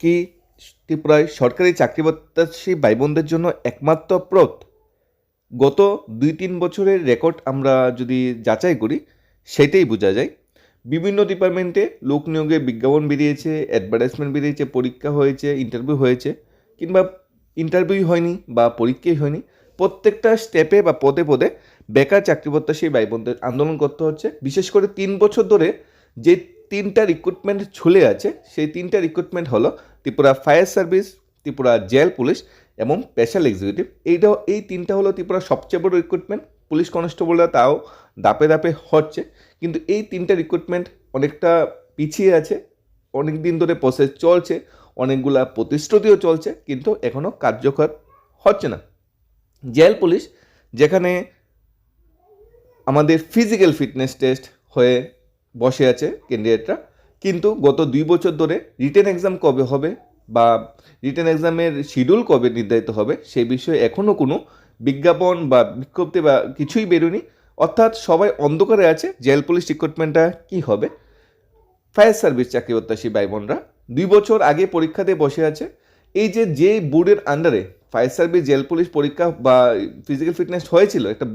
কি ত্রিপুরায় সরকারি চাকরি প্রত্যাশী ভাই বোনদের জন্য একমাত্র পথ গত দুই তিন বছরের রেকর্ড আমরা যদি যাচাই করি, সেটাই বোঝা যায়। বিভিন্ন ডিপার্টমেন্টে লোক নিয়োগে বিজ্ঞাপন বেরিয়েছে অ্যাডভার্টাইজমেন্ট বেরিয়েছে, পরীক্ষা হয়েছে ইন্টারভিউ হয়েছে, কিংবা ইন্টারভিউ হয়নি বা পরীক্ষাই হয়নি। প্রত্যেকটা স্টেপে বা পদে পদে বেকার চাকরি প্রত্যাশী ভাই বোনদের আন্দোলন করতে হচ্ছে। বিশেষ করে তিন বছর ধরে যে তিনটা রিক্রুটমেন্ট ঝুলে আছে। সেই তিনটা রিক্রুটমেন্ট হলো Tripura fire service Tripura jail police এবং স্পেশাল এক্সিকিউটিভ এইটা এই তিনটা হলো ত্রিপুরা সবচেয়ে বড় রিক্রুটমেন্ট পুলিশ কনস্টেবলরা তাও দাপে দাপে হচ্ছে। কিন্তু এই তিনটা রিক্রুটমেন্ট অনেকটা পিছিয়ে আছে। অনেক দিন ধরে প্রসেস চলছে, অনেকগুলা প্রতিশ্রুতিও চলছে, কিন্তু এখনও কার্যকর হচ্ছে না। জেল পুলিশ যেখানে আমাদের ফিজিক্যাল ফিটনেস টেস্ট হয়ে বসে আছে ক্যান্ডিডেটরা কিন্তু গত দুই বছর ধরে রিটেন এক্সাম কবে হবে বা রিটেন এক্সামের শিডিউল কবে নির্ধারিত হবে সেই বিষয়ে এখনও কোনো বিজ্ঞাপন বা বিজ্ঞপ্তি বা কিছুই বেরোয়নি। অর্থাৎ সবাই অন্ধকারে আছে জেল পুলিশ রিক্রুটমেন্টটা কী হবে? ফায়ার সার্ভিস চাকরি প্রত্যাশী ভাই বোনরা দুই বছর আগে পরীক্ষা দিয়ে বসে আছে। এই যে যে বোর্ডের আন্ডারে ফায়ার সার্ভিস জেল পুলিশ পরীক্ষা বা ফিজিক্যাল ফিটনেস হয়েছিল, একটা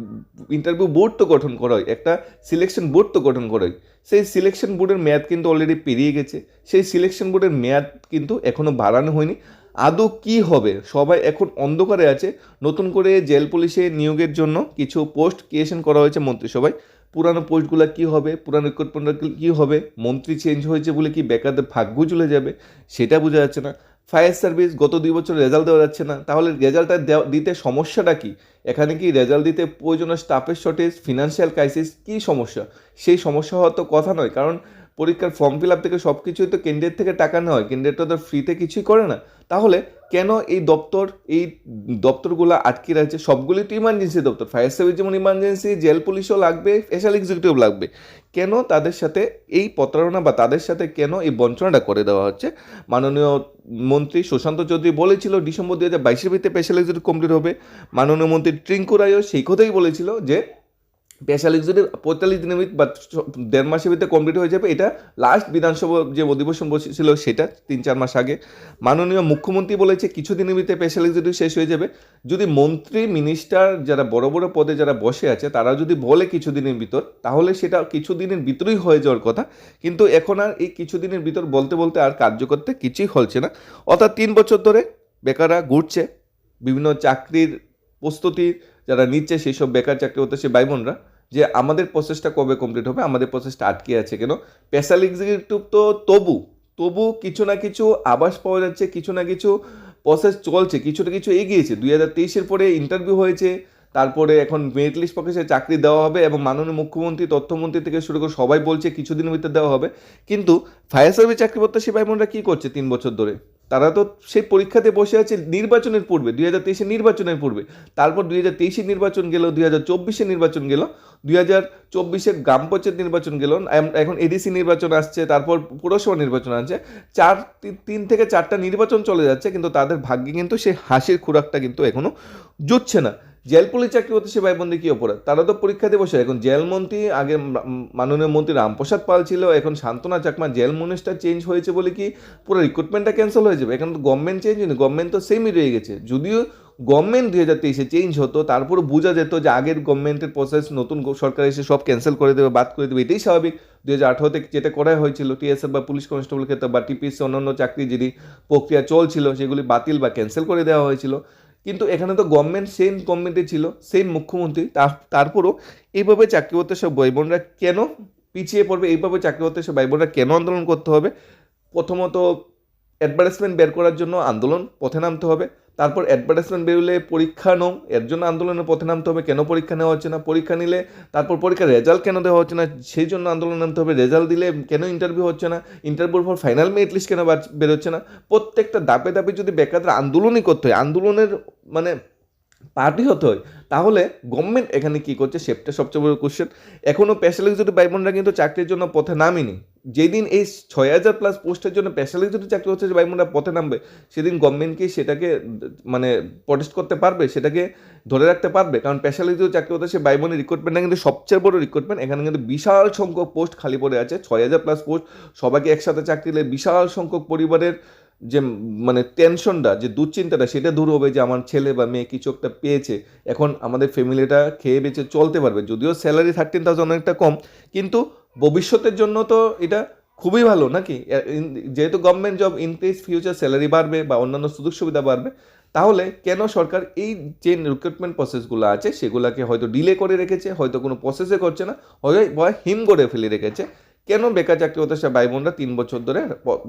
ইন্টারভিউ বোর্ড তো গঠন করা হয়, একটা সিলেকশন বোর্ড তো গঠন করা হয় সেই সিলেকশন বোর্ডের মেয়াদ কিন্তু অলরেডি পেরিয়ে গেছে। সেই সিলেকশন বোর্ডের মেয়াদ কিন্তু এখনও বাড়ানো হয়নি। আদৌ কি হবে? সবাই এখন অন্ধকারে আছে। নতুন করে জেল পুলিশে নিয়োগের জন্য কিছু পোস্ট ক্রিয়েশন করা হয়েছে মন্ত্রিসভায়। পুরানো পোস্টগুলো কি হবে? পুরানো রিক্রুটমেন্টগুলো কী হবে? মন্ত্রী চেঞ্জ হয়েছে বলে কি বেকারদের ভাগ্য চলে যাবে? সেটা বোঝা যাচ্ছে না। ফায়ার সার্ভিস গত দুই বছর রেজাল্ট দেওয়া যাচ্ছে না। তাহলে রেজাল্টটা দিতে সমস্যাটা কি? এখানে কি রেজাল্ট দিতে প্রয়োজনীয় স্টাফের শর্টেজ ফিনান্সিয়াল ক্রাইসিস কী সমস্যা? সেই সমস্যা হওয়ার তো কথা নয়। কারণ পরীক্ষার ফর্ম ফিল আপ থেকে সব কিছুই তো কেন্দ্রের থেকে টাকা নেওয়া হয়। কেন্দ্রের তো ফ্রিতে কিছুই করে না। তাহলে কেন এই দপ্তর, এই দপ্তরগুলো আটকে রয়েছে? সবগুলি তো ইমার্জেন্সি দপ্তর। ফায়ার সার্ভিস যেমন ইমার্জেন্সি জেল পুলিশও লাগবে স্পেশাল এক্সিকিউটিভ লাগবে। কেন তাদের সাথে এই প্রতারণা বা তাদের সাথে কেন এই বঞ্চনাটা করে দেওয়া হচ্ছে? মাননীয় মন্ত্রী সুশান্ত চৌধুরী বলেছিল ডিসেম্বর দু হাজার বাইশের ভিতরে স্পেশাল এক্সিকিউটিভ কমপ্লিট হবে। মাননীয় মন্ত্রী ট্রিঙ্কু রায়ও সেই কথাই বলেছিল যে স্পেশাল এক্সিকিউটিভ পঁয়তাল্লিশ দিনের বা দেড় মাসের ভিতরে কমপ্লিট হয়ে যাবে, এটা লাস্ট বিধানসভা যে অধিবেশন বসেছিল সেটা তিন, চার মাস আগে। মাননীয় মুখ্যমন্ত্রী বলেছে কিছু দিনের ভিতরে স্পেশাল এক্সিকিউটিভ শেষ হয়ে যাবে, যদি মন্ত্রী মিনিস্টার যারা বড় বড় পদে যারা বসে আছে, তারা যদি বলে কিছু দিনের ভিতর, তাহলে সেটা কিছু দিনের ভিতরেই হয়ে যাওয়ার কথা। কিন্তু এখন আর এই কিছু দিনের ভিতর বলতে বলতে আর কার্য করতে কিছুই হচ্ছে না। অর্থাৎ তিন বছর ধরে বেকাররা ঘুরছে, বিভিন্ন চাকরির প্রস্তুতি যারা নিচ্ছে, সেই সব বেকার চাকরি হতে সে ভাই বোনরা। যে আমাদের প্রসেসটা কবে কমপ্লিট হবে, আমাদের প্রসেসটা আটকে আছে কেন? স্পেশাল এক্সিকিউটিভ তো তবু তবু কিছু না কিছু আবাস পাওয়া যাচ্ছে, কিছু না কিছু প্রসেস চলছে, কিছু না কিছু এগিয়েছে। দুই হাজার তেইশের পরে ইন্টারভিউ হয়েছে, তারপরে এখন মেরিট লিস্ট প্রকাশে চাকরি দেওয়া হবে এবং মাননীয় মুখ্যমন্ত্রী, তথ্যমন্ত্রী থেকে শুরু করে সবাই বলছে কিছুদিনের ভিতরে দেওয়া হবে। কিন্তু ফায়ার সার্ভিস চাকরি প্রত্যাশী ভাই বোনরা কী করছে তিন বছর ধরে? তারা তো সেই পরীক্ষাতে বসে আছে নির্বাচনের পূর্বে, দুই হাজার তেইশে নির্বাচনের পূর্বে। তারপর দুই হাজার তেইশে নির্বাচন গেল, দুই হাজার চব্বিশে নির্বাচন গেল, দুই হাজার চব্বিশে গ্রাম পঞ্চায়েত নির্বাচন গেল এখন এডিসি নির্বাচন আসছে, তারপর পুরসভা নির্বাচন আসছে। চার, তিন থেকে চারটা নির্বাচন চলে যাচ্ছে, কিন্তু তাদের ভাগ্যে কিন্তু সেই হাসির খোরাকটা কিন্তু এখনও জুটছে না। জেল পুলিশ চাকরি করতে সে ভাই বন্ধু কি অপরাধ? তারা তো পরীক্ষা দিয়ে বসে। এখন জেল মন্ত্রী আগে মাননীয় মন্ত্রী রামপ্রসাদ পাল ছিল, এখন Santana Chakma, jail minister change হয়েছে বলে কি পুরো রিক্রুটমেন্টটা ক্যান্সেল হয়ে যাবে এখন তো গভর্নমেন্ট চেঞ্জ হয়নি গভর্নমেন্ট তো সেমই রয়ে গেছে। যদিও গভর্নমেন্ট দুই হাজার তেইশে চেঞ্জ হতো তারপরে বোঝা যেত যে আগের গভর্নমেন্টের প্রসেস নতুন সরকার এসে সব ক্যান্সেল করে দেবে, বাদ করে দেবে, এটাই স্বাভাবিক। দু হাজার আঠারোতে যেটা করা হয়েছিল টিএসএফ বা পুলিশ কনস্টেবল ক্ষেত্রে বা টিপিএসসি অন্যান্য চাকরি যদি প্রক্রিয়া চলছিল, সেগুলি বাতিল বা ক্যান্সেল করে দেওয়া হয়েছিল। কিন্তু এখানে তো গভর্নমেন্ট সেম গভর্নমেন্টে ছিল সেম মুখ্যমন্ত্রী, তার, তারপরও এইভাবে চাকরি করতে সব ভাই বোনরা কেন পিছিয়ে পড়বে? এইভাবে চাকরি করতে সব ভাই বোনরা কেন আন্দোলন করতে হবে? প্রথমত অ্যাডভার্টাইজমেন্ট বের করার জন্য আন্দোলন পথে নামতে হবে। তারপর অ্যাডভার্টাইজমেন্ট বেরোলে পরীক্ষা নো এর জন্য আন্দোলনের পথে নামতে হবে, কেন পরীক্ষা নেওয়া হচ্ছে না? পরীক্ষা নিলে তারপর পরীক্ষার রেজাল্ট কেন দেওয়া হচ্ছে না? সেই জন্য আন্দোলন নামতে হবে রেজাল্ট দিলে কেন ইন্টারভিউ হচ্ছে না? ইন্টারভিউর পর ফাইনাল মেরিট লিস্ট কেন বার- বেরোচ্ছে না? প্রত্যেকটা দাপে দাপে যদি বেকারদের আন্দোলনই করতে হয়, আন্দোলনের মানে পার্টি হতে হয়। তাহলে গভর্নমেন্ট এখানে কি করছে? সেটা সবচেয়ে বড় কোশ্চেন এখনও স্পেশাল এক্সিকিউটিভ ভাই কিন্তু চাকরির জন্য পথে নামেনি, যেদিন এই ছয় হাজার প্লাস পোস্টের জন্য স্পেশাল এক্সিকিউটিভ চাকরি হচ্ছে যে বোনরা পথে নামবে, সেদিন গভর্নমেন্ট কি সেটাকে মানে প্রটেস্ট করতে পারবে? সেটাকে ধরে রাখতে পারবে? কারণ স্পেশাল এক্সিকিউটিভ চাকরি হতে সে বোনের রিক্রুটমেন্টটা কিন্তু সবচেয়ে বড় রিক্রুটমেন্ট এখানে কিন্তু বিশাল সংখ্যক পোস্ট খালি পড়ে আছে, ছয় হাজার প্লাস পোস্ট সবাইকে একসাথে চাকরি দিলে বিশাল সংখ্যক পরিবারের যে মানে টেনশনটা যে দুশ্চিন্তাটা, সেটা দূর হবে যে আমার ছেলে বা মেয়ে কিছু একটা পেয়েছে। এখন আমাদের ফ্যামিলিটা খেয়ে বেঁচে চলতে পারবে। যদিও স্যালারি থার্টিন থাউজেন্ড অনেকটা কম, কিন্তু ভবিষ্যতের জন্য তো এটা খুবই ভালো নাকি? যেহেতু government job increase future salary বাড়বে বা অন্যান্য সুযোগ সুবিধা বাড়বে, তাহলে কেন সরকার এই যে রিক্রুটমেন্ট প্রসেসগুলো আছে, সেগুলোকে হয়তো ডিলে করে রেখেছে, হয়তো কোনো প্রসেসে করছে না, হয়তো হিম করে ফেলে রেখেছে। কেন বেকার চাকরি হতে সে ভাই বোনরা তিন বছর ধরে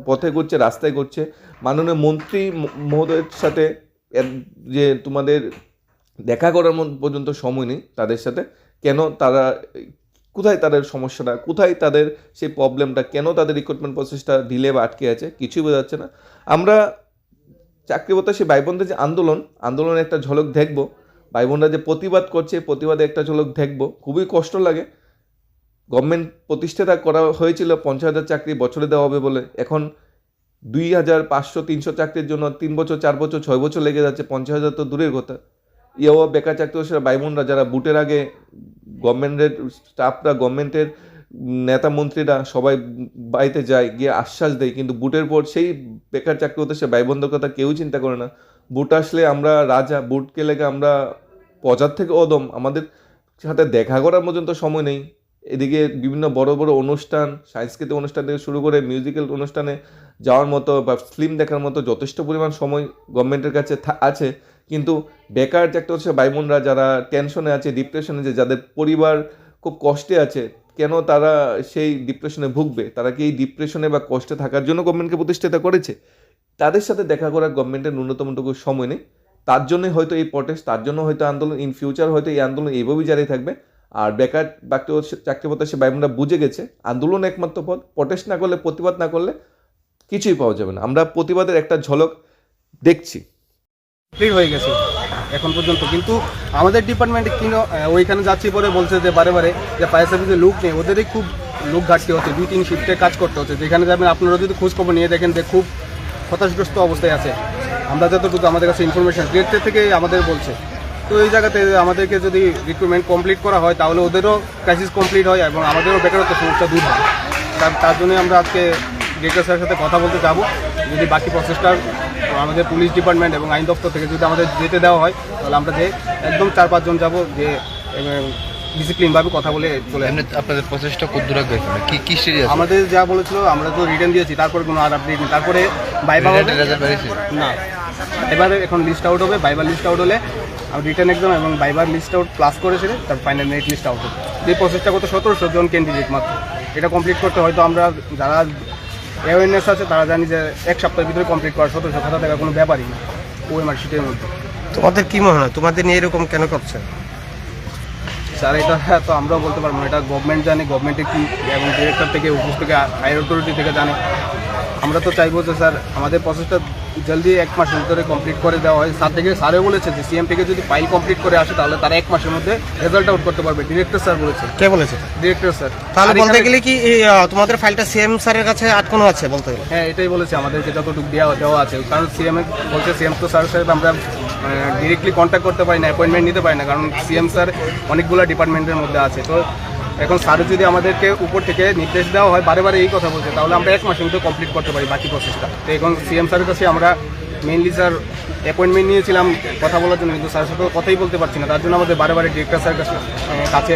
পথে ঘুরছে, রাস্তায় ঘুরছে। মাননীয় মন্ত্রী মহোদয়ের সাথে যে তোমাদের দেখা করার পর্যন্ত সময় নেই তাদের সাথে, কেন তারা, কোথায় তাদের সমস্যাটা? কোথায় তাদের সেই প্রবলেমটা কেন তাদের রিক্রুটমেন্ট প্রসেসটা ডিলে বা আটকে আছে? কিছুই বোঝা যাচ্ছে না। আমরা চাকরি সে ভাই বোনদের যে আন্দোলন, আন্দোলনের একটা ঝলক দেখব। ভাই বোনরা যে প্রতিবাদ করছে, প্রতিবাদে একটা ঝলক দেখব। খুবই কষ্ট লাগে। গভর্নমেন্ট প্রতিষ্ঠাতা করা হয়েছিল পঞ্চাশ হাজার চাকরি, বছরে দেওয়া হবে বলে। এখন দুই হাজার পাঁচশো, তিনশো চাকরির জন্য তিন বছর, চার বছর, ছয় বছর লেগে যাচ্ছে। পঞ্চাশ হাজার তো দূরের কথা। ইয়েও বেকার চাকরি সেটা ভাই বোনরা যারা বুটের আগে গভর্নমেন্টের স্টাফরা, গভর্নমেন্টের নেতা মন্ত্রীরা সবাই বাড়িতে যায়, গিয়ে আশ্বাস দেয়, কিন্তু বুটের পর সেই বেকার চাকরি হতে সে ভাই কথা কেউ চিন্তা করে না। বুট আসলে আমরা রাজা, বুটকে লেগে আমরা পজার থেকে অদম। আমাদের সাথে দেখা করার পর্যন্ত সময় নেই। এদিকে বিভিন্ন বড় বড় অনুষ্ঠান, সাংস্কৃতিক অনুষ্ঠান থেকে শুরু করে মিউজিক্যাল অনুষ্ঠানে যাওয়ার মতো বা ফিল্ম দেখার মতো যথেষ্ট পরিমাণ সময় গভর্নমেন্টের কাছে আছে। কিন্তু বেকার যে একটা হচ্ছে ভাই বোনরা যারা টেনশনে আছে ডিপ্রেশনে আছে, যাদের পরিবার খুব কষ্টে আছে, কেন তারা সেই ডিপ্রেশনে ভুগবে? তারা কি এই ডিপ্রেশনে বা কষ্টে থাকার জন্য গভর্নমেন্টকে প্রতিষ্ঠিত করেছে? তাদের সাথে দেখা করার গভর্নমেন্টের ন্যূনতমটুকু সময় নেই। তার জন্যই হয়তো এই প্রটেস্ট তার জন্য হয়তো আন্দোলন ইন ফিউচার হয়তো এই আন্দোলন এইভাবেই জারি থাকবে। আর বেকার বাক্য চাকরি সে ভাই বুঝে গেছে, আন্দোলন একমাত্র পথ প্রটেস্ট না করলে, প্রতিবাদ না করলে কিছুই পাওয়া যাবে না। আমরা প্রতিবাদের একটা ঝলক দেখছি। হয়ে গেছে এখন পর্যন্ত। কিন্তু আমাদের ডিপার্টমেন্টে কিনো ওইখানে যাচ্ছি পরে বলছে যে বারে বারে যে ফায়ার সার্ভিসে লোক নেই, ওদেরই খুব লোক ঘাটতি হচ্ছে। দুই, তিন শিফটে কাজ করতে হচ্ছে। যেখানে যাবেন আপনারা যদি খোঁজ খবর নিয়ে দেখেন যে খুব হতাশগ্রস্ত অবস্থায় আছে। আমরা যতটুকু আমাদের কাছে ইনফরমেশন ডিরেক্টর থেকে আমাদের বলছে। তো এই জায়গাতে আমাদেরকে যদি রিক্রুটমেন্ট কমপ্লিট করা হয় তাহলে ওদেরও ক্রাইসিস কমপ্লিট হয় এবং আমাদেরও বেকারত্ব সমস্যা দূর হয় তার তার জন্যই আমরা আজকে ডিরেক্টর স্যারের সাথে কথা বলতে যাব। যদি বাকি প্রসেসটা আমাদের পুলিশ ডিপার্টমেন্ট এবং আইন দপ্তর থেকে যদি আমাদের যেতে দেওয়া হয় তাহলে আমরা যে একদম চার পাঁচজন যাব যে ডিসিপ্লিনভাবে কথা বলে চলে। আপনাদের প্রসেসটা কত দূর আগে কি কি আছে? আমাদের যা বলেছিল আমরা তো রিটার্ন দিয়েছি তারপরে কোনো আর আপডেট নেই। তারপরে বাইবা না। এবারে এখন লিস্ট আউট হবে বাইবার লিস্ট আউট হলে রিটার্ন এক্সাম এবং বাইবার লিস্ট আউট প্লাস করেছে তার ফাইনাল মেরিট লিস্ট আউট হবে এই প্রসেসটা কত? সতেরোশো জন ক্যান্ডিডেট মাত্র। এটা কমপ্লিট করতে হয়তো আমরা যারা অ্যাওয়ারনেস আছে তারা জানি যে এক সপ্তাহের ভিতরে কমপ্লিট করা সতেরোশো খাতা টাকা কোনো ব্যাপারই না ওএমআর শিটের মধ্যে। তোমাদের কী মনে হয়? তোমাদের নিয়ে এরকম কেন করছে? স্যার এটা হ্যাঁ তো আমরাও বলতে পারব না। এটা গভর্নমেন্ট জানে গভর্নমেন্টে কী এবং ডিরেক্টর থেকে অফিস থেকে হায়ার অথরিটি থেকে জানে। আমরা তো চাইব যে স্যার আমাদের প্রসেসটা জলদি এক মাসের ভিতরে কমপ্লিট করে দেওয়া হয়। স্যার থেকে স্যারও বলেছে যে সিএম থেকে যদি ফাইল কমপ্লিট করে আসে তাহলে তারা এক মাসের মধ্যে রেজাল্ট আউট করতে পারবে। ডিরেক্টর স্যার বলেছে। কে বলেছে? Director sir. তাহলে বলতে গেলে কি তোমাদের ফাইলটা সিএম স্যারের কাছে আটকানো আছে বলতে গেলে? হ্যাঁ এটাই বলেছে আমাদেরকে যতটুকু দেওয়া দেওয়া আছে। কারণ সিএম বলছে সিএম তো স্যার সাথে আমরা ডিরেক্টলি কন্ট্যাক্ট করতে পারি না অ্যাপয়েন্টমেন্ট নিতে পারি না। কারণ সিএম স্যার অনেকগুলো ডিপার্টমেন্টের মধ্যে আছে। তো এখন স্যার যদি আমাদেরকে উপর থেকে নির্দেশ দেওয়া হয়, বারে বারে এই কথা বলছে, তাহলে আমরা এক মাসের মধ্যে কমপ্লিট করতে পারি বাকি প্রসেসটা তো এখন সিএম স্যারের কাছে আমরা মেনলি স্যার অ্যাপয়েন্টমেন্ট নিয়েছিলাম, কথা বলার জন্য, কিন্তু স্যারের সাথে কথাই বলতে পারছি না। তার জন্য আমাদের বারে বারে ডিরেক্টর স্যার কাছে কাছে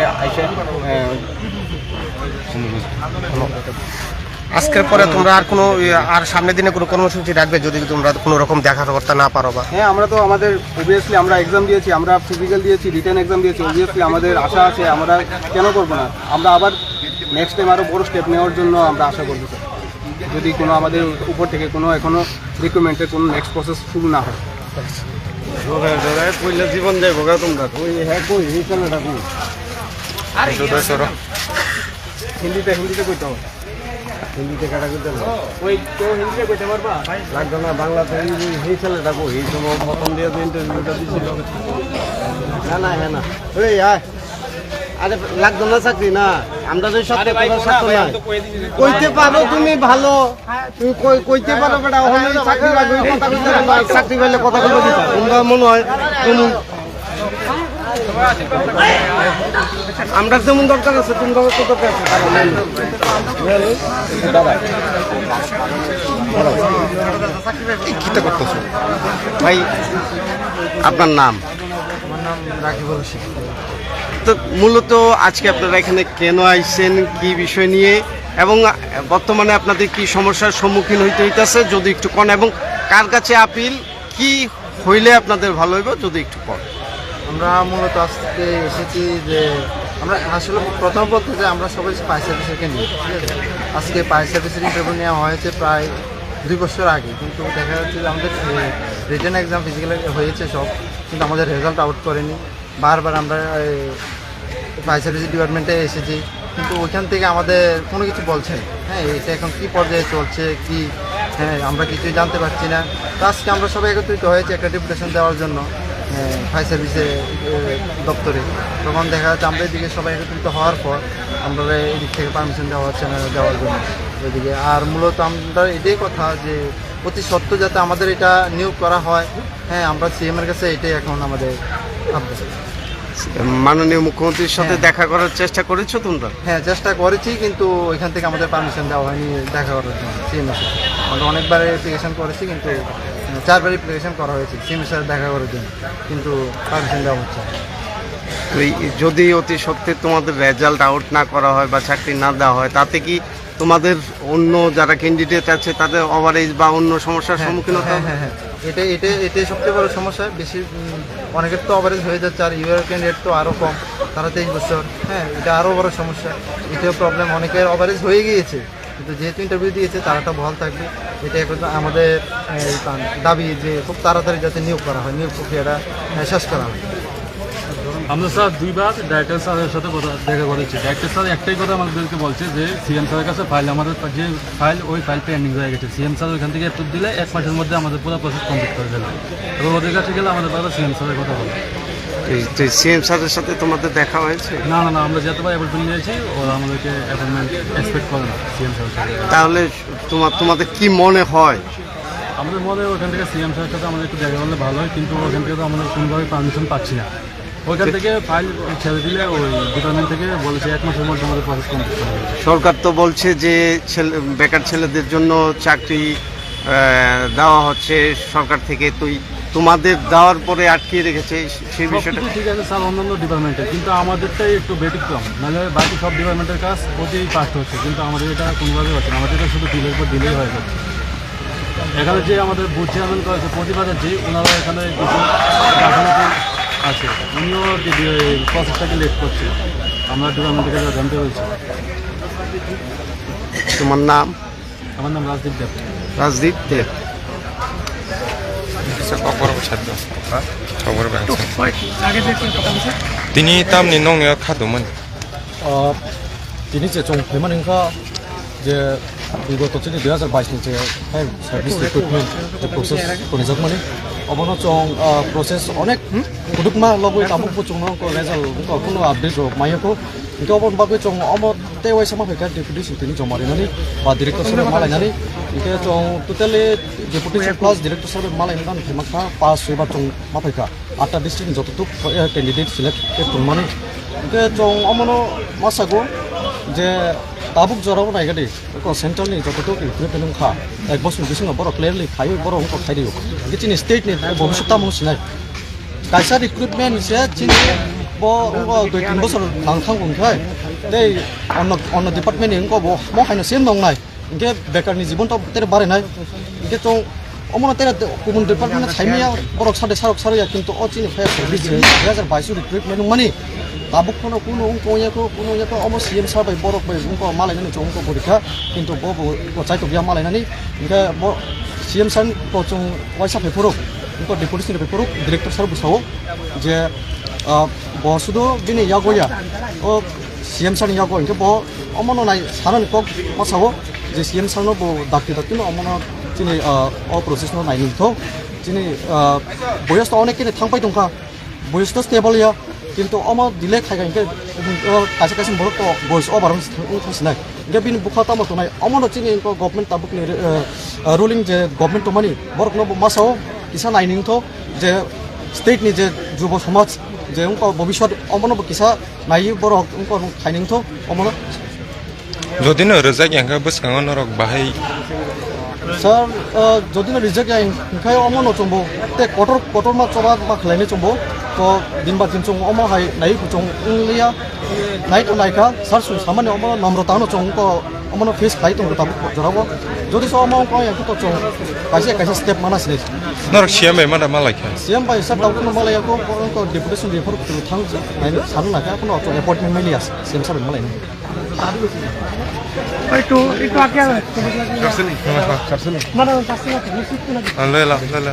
আজকের পরে তোমরা আর কোনো ইয়ে, আর সামনের দিনে কোনো কর্মসূচি রাখবে যদি তোমরা কোনো রকম দেখা করতে না পারো বা? হ্যাঁ আমরা তো আমাদের অবভিয়াসলি আমরা এক্সাম দিয়েছি আমরা ফিজিক্যাল দিয়েছি রিটার্ন এক্সাম দিয়েছি অবভিয়াসলি আমাদের আশা আছে আমরা কেন করব না? আমরা আবার নেক্সট টাইম আরও বড় স্টেপ নেওয়ার জন্য আমরা আশা করব যদি কোনো আমাদের উপর থেকে কোনো এখনও রিক্রুটমেন্টের কোনো নেক্সট প্রসেস শুরু না হয়। জীবন যাই ভোগা তোমরা। ওই হ্যাঁ কই এই ছেলেটা কই? হিন্দিতে হিন্দিতে কইতে হবে। হিন্দিতে কাটা করতে না ওই তো হিন্দিতে কইতে পারবা? লাগতো না বাংলাতে এই ছেলেটা কই এই সময় প্রথম দিয়ে তো ইন্টারভিউটা দিছিল। না না হ্যাঁ না। ওই আয়। আরে লাগতো না চাকরি না। আমরা তো সত্য কথা সত্য না কইতে পারো তুমি ভালো। তুমি কই- কইতে পারো বেটা ওখানে চাকরি লাগবে কথা কইতে চাকরি পাইলে কথা কইতে দিতা তোমরা মনে হয় তুমি আমরা যেমন দরকার আছে তোমরা তো দরকার আছে। কিতা করতেছ? ভাই আপনার নাম? তো মূলত আজকে আপনারা এখানে কেন আইছেন কি বিষয় নিয়ে এবং বর্তমানে আপনাদের কি সমস্যার সম্মুখীন হইতে হইতেছে যদি একটু কন এবং কার কাছে আপিল কি হইলে আপনাদের ভালো হইব যদি একটু কন। আমরা মূলত আজকে এসেছি যে আমরা আসলে প্রথম বলতে যে আমরা সবাই পাই সার্ভিসেরকে নিই আজকে পাই সার্ভিসের ইন্টারভিউ নেওয়া হয়েছে প্রায় দুই বছর আগে, কিন্তু দেখা যাচ্ছে যে আমাদের রিটার্ন এক্সাম ফিজিক্যাল হয়েছে সব, কিন্তু আমাদের রেজাল্ট আউট করেনি। বারবার আমরা পাই সার্ভিস ডিপার্টমেন্টে এসেছি, কিন্তু ওইখান থেকে আমাদের কোনো কিছু বলছে হ্যাঁ এটা এখন কি পর্যায়ে চলছে, কি হ্যাঁ আমরা কিছুই জানতে পারছি না। তো আজকে আমরা সবাই একত্রিত হয়েছি একটা ডেপুটেশন দেওয়ার জন্য। ফায়ার সার্ভিসে দপ্তরে। তখন দেখা যাচ্ছে আমরা এদিকে সবাই একত্রিত হওয়ার পর আমরা এদিক থেকে পারমিশন দেওয়া হচ্ছে না দেওয়ার জন্য ওইদিকে আর মূলত আমরা এটাই কথা যে, অতি সত্য যাতে আমাদের এটা নিয়োগ করা হয় হ্যাঁ আমরা সিএমের কাছে এটাই এখন আমাদের আবদার। মাননীয় মুখ্যমন্ত্রীর সাথে হ্যাঁ। দেখা করার চেষ্টা করেছ তোমরা? হ্যাঁ চেষ্টা করেছি কিন্তু ওইখান থেকে আমাদের পারমিশন দেওয়া হয়নি দেখা করার জন্য সিএম এর আমরা অনেকবার অ্যাপ্লিকেশন করেছি কিন্তু আহ, চারবার অ্যাপ্লিকেশন করা হয়েছে সিএম এর সাথে দেখা করার জন্য কিন্তু পারমিশন দেওয়া হচ্ছে যদি অতি সত্যি তোমাদের রেজাল্ট আউট না করা হয় বা চাকরি না দেওয়া হয় তাতে কি তোমাদের অন্য যারা ক্যান্ডিডেট আছে তাদের ওভারেজ বা অন্য সমস্যার সম্মুখীন হতে হ্যাঁ হবে? হ্যাঁ হ্যাঁ। এটা এটা, এটাই সবচেয়ে বড় সমস্যা। বেশি অনেকের তো অভারেজ হয়ে যাচ্ছে, আর ইউরোপিয়ান রেট তো আরও কম। তারা তেইশ বছর হ্যাঁ এটা আরও বড় সমস্যা। এটাও প্রবলেম অনেকের অভারেজ হয়ে গিয়েছে। কিন্তু যেহেতু ইন্টারভিউ দিয়েছে তারাটা বহাল থাকবে। এটা এখন আমাদের দাবি যে খুব তাড়াতাড়ি যাতে নিয়োগ করা হয়, নিয়োগ প্রক্রিয়াটা শেষ করা হয়। আমরা স্যার দুইবার ডাইরেক্টর স্যারের সাথে কথা দেখা করেছি। ডাইরেক্টর স্যার একটাই কথা আমাদেরকে বলছে যে সিএম স্যারের কাছে ফাইল আমাদের যে ফাইল ওই ফাইল পেন্ডিং হয়ে গেছে। সিএম স্যার ওইখান থেকে অ্যাপ্রুভ দিলে এক মাসের মধ্যে আমাদের পুরো প্রসেস কমপ্লিট করে দেবে এবার ওদের কাছে গেলে আমাদের কথা সিএম স্যারের কথা বলে। সিএম স্যারের সাথে তোমাদের দেখা হয়েছে? না না না আমরা যেতে যতবার অ্যাপয়েন্টমেন্ট নিয়েছি ওরা আমাদেরকে অ্যাপয়েন্টমেন্ট এক্সপেক্ট করে না সিএম স্যারের সাথে। তাহলে তোমার তোমাদের কি মনে হয়? আমাদের মনে হয় ওখান থেকে সিএম স্যারের সাথে আমাদের একটু দেখা করলে ভালো হয় কিন্তু ওখান থেকে তো আমরা কোনোভাবে পারমিশন পাচ্ছি না। ওইখান থেকে ফাইল ছেড়ে দিলে ওই ডিপার্টমেন্ট থেকে বলেছে এক মাসের মধ্যে আমাদের প্রসেস কমপ্লিট সরকার তো বলছে যে ছেলে বেকার ছেলেদের জন্য চাকরি দেওয়া হচ্ছে। সরকার থেকে তুই তোমাদের দেওয়ার পরে আটকিয়ে রেখেছে সেই বিষয়টা। ঠিক আছে স্যার অন্যান্য ডিপার্টমেন্টে কিন্তু আমাদেরটাই একটু ব্যতিক্রম। নাহলে বাকি সব ডিপার্টমেন্টের কাজ অতি ফাস্ট হচ্ছে। কিন্তু আমাদের এটা কোনোভাবেই হচ্ছে না। আমাদের এটা শুধু ডিলের পর ডিলেই হয়ে যাচ্ছে। এখানে যে আমাদের বুথ চেয়ারম্যান করেছে প্রতিবাদের যে ওনারা এখানে কিছু আছে। উনিও প্রসেসটাকে লেট করছে। আমরা টুর্নামেন্ট থেকে জানতে পেরেছি। তোমার নাম? আমার নাম রাজদীপ দেব। রাজদীপ দেব। তিনি তামনি নংয়া খাদোমন তিনি যে জং ফেমান ইংখা যে বিগত থেকে দুই হাজার বাইশ নিচে সার্ভিস রিক্রুটমেন্ট প্রসেস করেছক মানে। অবনো চং প্রসেস অনেক কুটুকমা লগে তামুক পুচুং রেজাল্ট কোনো আপডেট হোক, মাইয়াকো। কিন্তু অবন বাকে চং, অমতে ওই সময় ফেকার ডেপুটি সিটিনি জমারিনানি বা ডিরেক্টর সাহেব মালাইনানি ইকে চং টোটালি ডেপুটি প্লাস ডিরেক্টর সাহেব মালাইনান ফেমাকা পাস হইবা চং মাফাইকা আটটা ডিস্ট্রিক্ট যতটুক ক্যান্ডিডেট সিলেক্ট মানে। ইকে চং, অমনো মাসাগো, যে তাবুক জরাবো নাইগাদি ক সেন্ট্রালনি যতটুকু রিপ্রেজেন্ট খা এক বছর বিসঙ্গ বড় ক্লিয়ারলি খাই বড় অঙ্ক খাই দিও। চিনি স্টেটনি ভবিষ্যৎ তামুক সিনাই কাইসা রিক্রুটমেন্ট সে চিনি ব অঙ্ক দুই, তিন বছর নাংখাং বুংখাই এই অন্য অন্য ডিপার্টমেন্ট অঙ্ক ব ম হাইনো সেম নং নাই। ইনকে বেকারনি জীবনটা তেরে বারে নাই। ইনকে চং অমন তেরে গুবুন ডিপার্টমেন্ট সাইমিয়া বড় সাদে সারক সারয়া কিন্তু অ চিনি ফায়ার সার্ভিস দুই হাজার বাইশ রিক্রুটমেন্ট মানি। Tabuk kono kuno ungko yako kuno yako omo siem sabai borok bai ungko malai nani chong ungko borika kintu bo bo ko chai to bia malai nani ingka bo siem san ko chong waisa pe puruk ungko deputy pe puruk director sar busao je bo sudo bini yagoya o siem san yago ingka bo omo no nai saran ko masao je siem san no bo dakti dakti no omo no chini o process no nai ni chini boyas to onek kini thangpai tongka boyas to stable ya কিন্তু আমার দিলে খাই গাই কাছে কাছে বড় তো বয়স অবার থাকছিনাই ఇంకా বিনি বুখা তামা তো নাই। অমন চিনি গভর্নমেন্ট তাবুক রুলিং যে গভর্নমেন্ট তো মানি বরক মাসাও কিসা নাইনিং তো যে স্টেট নি যে যুব সমাজ যে ভবিষ্যৎ অমন কিসা নাই উনক খাইনিং তো অমন যদি নো রোজা গ্যাংকা বসকাঙ নরক বাহাই স্যার যদি না to din ba tin chung oma hai nai ku chung lia nai to nai ka sar su samane oma namro ta no chung ko oma no face khai to ta ko jara ko jodi so oma ko ya to chung kaise kaise step mana sile nor siam ba mana mala kha siam ba sar ta ko mala ya ko ko deputation refer ko thang ja nai sar na ka ko to appointment mai lias siam sar mala ni একটু একটু আগে কাছে নেই কাছে নেই মানে কাছে না লে লা লে লা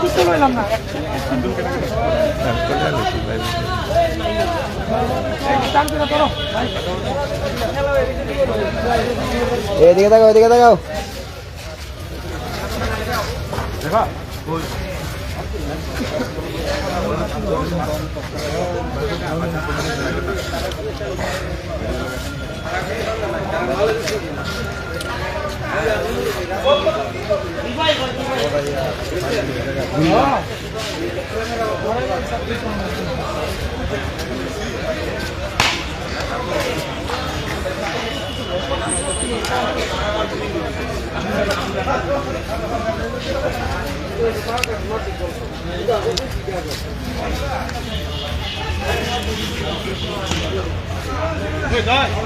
কিছু লইলাম না এদিকে তাকাও এদিকে তাকাও দেখা 嗯好